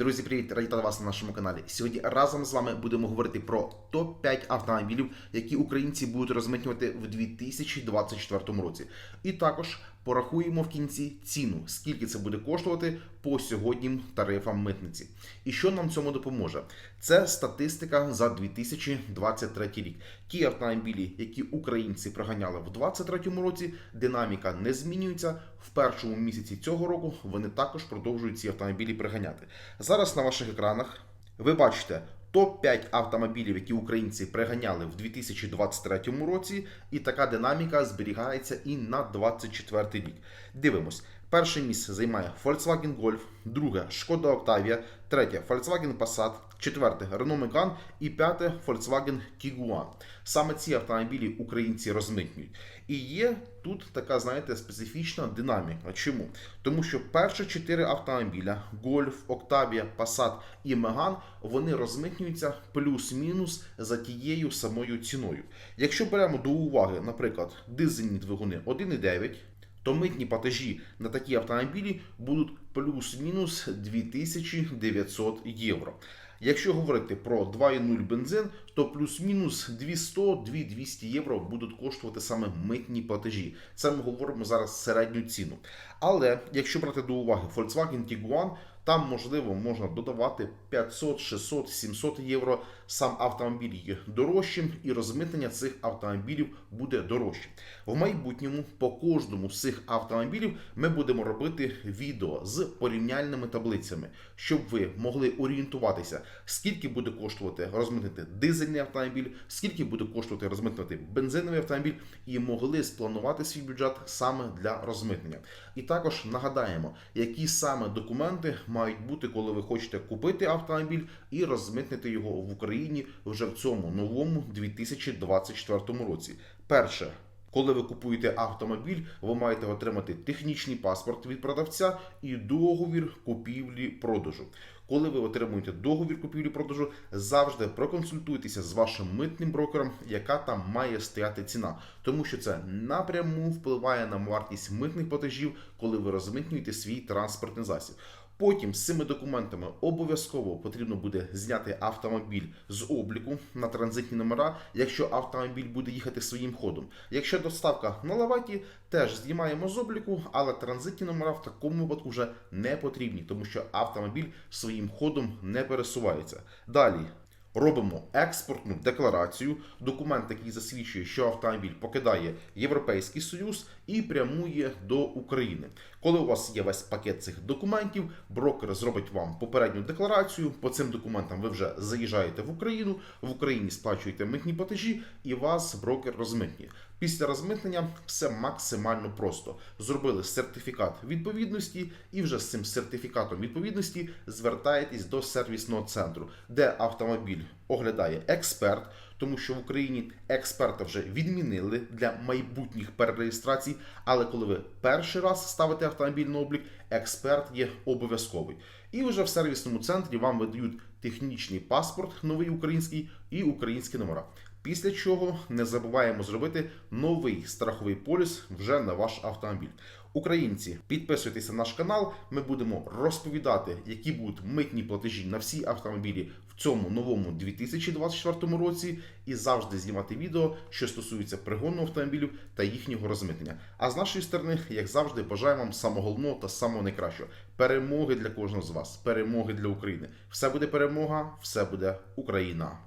Друзі, привіт! Раді та вас на нашому каналі. Сьогодні разом з вами будемо говорити про топ-5 автомобілів, які українці будуть розмитнювати в 2024 році. І також порахуємо в кінці ціну, скільки це буде коштувати по сьогоднішнім тарифам митниці. І що нам цьому допоможе? Це статистика за 2023 рік. Ті автомобілі, які українці проганяли в 2023 році, динаміка не змінюється. В першому місяці цього року вони також продовжують ці автомобілі приганяти. Зараз на ваших екранах ви бачите топ-5 автомобілів, які українці приганяли в 2023 році, і така динаміка зберігається і на 2024 рік. Дивимось. Перше місце займає Volkswagen Golf, друге Шкода Octavia, третє Volkswagen Passat, четверте Renault Megane і п'яте Volkswagen Tiguan. Саме ці автомобілі українці розмитнюють. І є тут така, знаєте, специфічна динаміка. Чому? Тому що перші чотири автомобіля Golf, Octavia, Passat і Megane, вони розмитнюються плюс-мінус за тією самою ціною. Якщо беремо до уваги, наприклад, дизельні двигуни 1,9, то митні платежі на такі автомобілі будуть плюс-мінус 2900 євро. Якщо говорити про 2,0 бензин, то плюс-мінус 200-2200 євро будуть коштувати саме митні платежі. Це ми говоримо зараз середню ціну. Але якщо брати до уваги Volkswagen Tiguan, там можливо можна додавати 500, 600, 700 євро. Сам автомобіль є дорожчим, і розмитнення цих автомобілів буде дорожче. В майбутньому по кожному з цих автомобілів ми будемо робити відео з порівняльними таблицями, щоб ви могли орієнтуватися, скільки буде коштувати розмитнити дизельний автомобіль, скільки буде коштувати розмитнити бензиновий автомобіль, і могли спланувати свій бюджет саме для розмитнення. І також нагадаємо, які саме документи мають бути, коли ви хочете купити автомобіль і розмитнити його в Україні вже в цьому новому 2024 році. Перше. Коли ви купуєте автомобіль, ви маєте отримати технічний паспорт від продавця і договір купівлі-продажу. Коли ви отримуєте договір купівлі-продажу, завжди проконсультуйтеся з вашим митним брокером, яка там має стояти ціна, тому що це напряму впливає на вартість митних платежів, коли ви розмитнюєте свій транспортний засіб. Потім з цими документами обов'язково потрібно буде зняти автомобіль з обліку на транзитні номера, якщо автомобіль буде їхати своїм ходом. Якщо доставка на лаваті, теж знімаємо з обліку, але транзитні номера в такому випадку вже не потрібні, тому що автомобіль своїм ходом не пересувається. Далі. Робимо експортну декларацію, документ, який засвідчує, що автомобіль покидає Європейський Союз і прямує до України. Коли у вас є весь пакет цих документів, брокер зробить вам попередню декларацію. По цим документам ви вже заїжджаєте в Україну, в Україні сплачуєте митні платежі, і вас брокер розмитнює. Після розмитнення все максимально просто. Зробили сертифікат відповідності, і вже з цим сертифікатом відповідності звертаєтесь до сервісного центру, де автомобіль оглядає експерт, тому що в Україні експерта вже відмінили для майбутніх перереєстрацій. Але коли ви перший раз ставите автомобіль на облік, експерт є обов'язковий. І вже в сервісному центрі вам видають технічний паспорт, новий український і українські номера. Після чого не забуваємо зробити новий страховий поліс вже на ваш автомобіль. Українці, підписуйтесь на наш канал. Ми будемо розповідати, які будуть митні платежі на всі автомобілі в цьому новому 2024 році, і завжди знімати відео, що стосується пригону автомобілів та їхнього розмитнення. А з нашої сторони, як завжди, бажаємо вам самого головного та самого найкращого перемоги для кожного з вас, перемоги для України. Все буде перемога, все буде Україна.